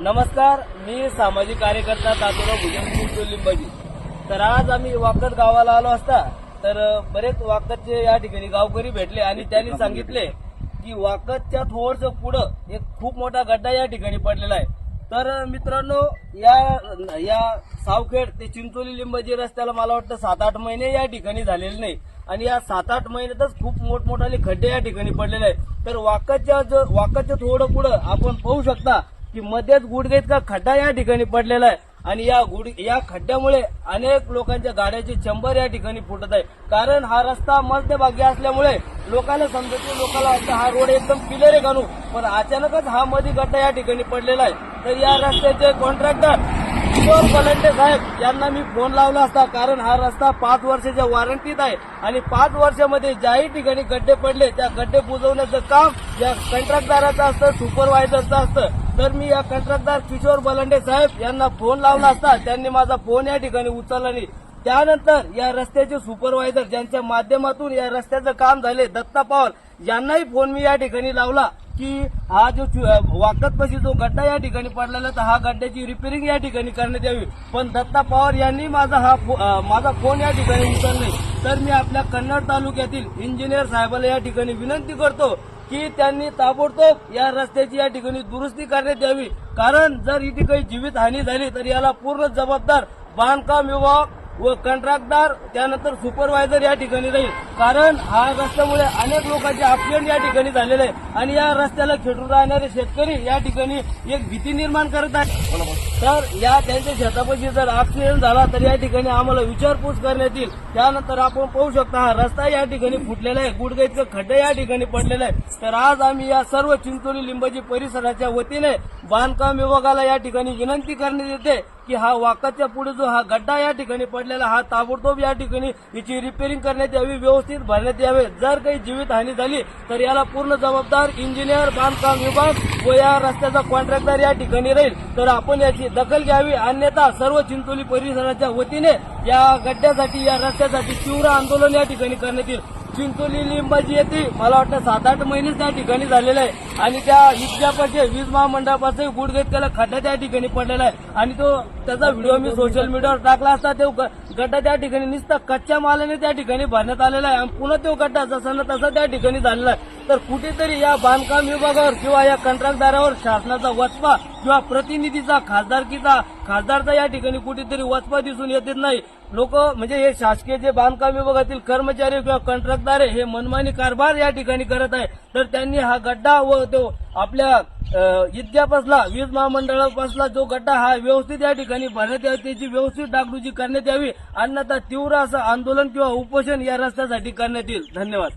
नमस्कार मी सामाजिक कार्यकर्ता तातोरा भुजंग लिंबाजी. तर आज आम्ही वाकत गावाला आलो असता तर बरेच वाकतचे या ठिकाणी गावकरी भेटले आणि त्यांनी सांगितले की वाकतच्या थोडस पुढं एक खूप मोठा गड्डा या ठिकाणी पडलेला आहे. तर मित्रांनो या या सावखेड ते चिंचोली लिंबाजी रस्त्याला मला वाटतं सात आठ महिने या ठिकाणी झालेले नाही. आणि या सात आठ महिन्यातच खूप मोठमोठाले खड्डे या ठिकाणी पडलेले आहेत. तर वाकतच्या जो थोडं पुढं आपण पाहू शकता की मध्येच गुडघे इतका खड्डा या ठिकाणी पडलेला आहे. आणि या गुड या खड्ड्यामुळे अनेक लोकांच्या गाड्याचे चंबर या ठिकाणी फुटत आहे. कारण हा रस्ता मध्यभागी असल्यामुळे लोकांना समजत लोकांना वाटतं हा रोड एकदम क्लिअर आहे कानू पण अचानकच हा मध्ये गड्डा या ठिकाणी पडलेला आहे. तर या रस्त्याचे कॉन्ट्रॅक्टर किशोर बलंडे साहेब यांना मी फोन लावला असता कारण हा रस्ता पाच वर्षाच्या वॉरंटीत आहे. आणि पाच वर्षामध्ये ज्याही ठिकाणी गड्डे पडले त्या गड्डे बुजवण्याचं काम या कंत्राटदाराचं असतं सुपरवायझरचं असतं. तर मी या कंत्राटदार किशोर बलंडे साहेब यांना फोन लावला असता त्यांनी माझा फोन या ठिकाणी उचलला नाही. त्यानंतर या रस्त्याचे सुपरवायझर ज्यांच्या माध्यमातून या रस्त्याचं काम झाले दत्ता पवार यांनाही फोन मी या ठिकाणी लावला की हा जो वाकतपशी जो गड्डा या ठिकाणी पडलेला तर हा गड्ड्याची रिपेरिंग या ठिकाणी करण्यात यावी. पण दत्ता पवार यांनी माझा हा फो- माझा फोन या ठिकाणी उचलले तर मी आपल्या कन्नड तालुक्यातील इंजिनियर साहेबाला या ठिकाणी विनंती करतो की त्यांनी ताबडतोब या रस्त्याची या ठिकाणी दुरुस्ती करण्यात यावी. कारण जर इथे काही जीवित हानी झाली तर याला पूर्ण जबाबदार बांधकाम विभाग व कंत्राटदार त्यानंतर सुपरवायझर या ठिकाणी राहील. कारण हा रस्त्यामुळे अनेक लोकांचे ऍक्सिडेंट या ठिकाणी झालेले आहे. आणि या रस्त्याला खेटून राहणारे शेतकरी या ठिकाणी एक भीती निर्माण करत आहेत. तर या त्यांच्या शेतापाशी जर ऍक्सिडेंट झाला तर या ठिकाणी आम्हाला विचारपूस करण्यात येईल. त्यानंतर आपण पाहू शकता हा रस्ता या ठिकाणी फुटलेला आहे. गुडघे खड्डे या ठिकाणी पडलेले आहे. तर आज आम्ही या सर्व चिंचोली लिंबाजी परिसराच्या वतीने बांधकाम विभागाला या ठिकाणी विनंती करण्यात येते. की हा वाकाच्या पुढे जो हा गड्डा या ठिकाणी पडलेला हा ताबडतोब या ठिकाणी याची रिपेरिंग करण्यात यावी व्यवस्थित भरण्यात यावे. जर काही जीवित हानी झाली तर याला पूर्ण जबाबदार इंजिनियर बांधकाम विभाग व या रस्त्याचा कॉन्ट्रॅक्टर या ठिकाणी राहील. तर आपण याची दखल घ्यावी. अन्यथा सर्व चिंचोली परिसराच्या वतीने या गड्ड्यासाठी या रस्त्यासाठी तीव्र आंदोलन या ठिकाणी करण्यात येईल. चिंचोली लिंबाची येते. मला वाटतं सात आठ महिनेच त्या ठिकाणी झालेलं आहे. आणि त्या इतक्यापाशी वीज महामंडळापासून गुडघेत त्याला खड्डा त्या ठिकाणी पडलेला आहे. आणि तो त्याचा व्हिडिओ मी सोशल मीडियावर टाकला असता तो ग- गड्डा त्या ठिकाणी नुसता कच्च्या मालाने त्या ठिकाणी भरण्यात आलेला आहे. आणि पुन्हा तो गड्डा जसा ना तसा त्या ठिकाणी झालेला आहे. तर कुठेतरी या बांधकाम विभागावर किंवा या कंत्राटदारावर शासनाचा वचपा किंवा प्रतिनिधीचा खासदारकीचा खासदारचा या ठिकाणी कुठेतरी वचपा दिसून येत नाही. लोक म्हणजे हे शासकीय जे बांधकाम विभागातील कर्मचारी किंवा कंत्राटदार हे मनमानी कारभार या ठिकाणी करत आहे. तर त्यांनी हा गड्डा व तो आपल्या अ, इद्यापासला वीज महामंडळापासला जो गड्डा हा व्यवस्थित या ठिकाणी भरण्यात यावी त्याची व्यवस्थित डागडुजी करण्यात यावी. अन्यथा तीव्र असं आंदोलन किंवा उपोषण या रस्त्यासाठी करण्यात येईल. धन्यवाद.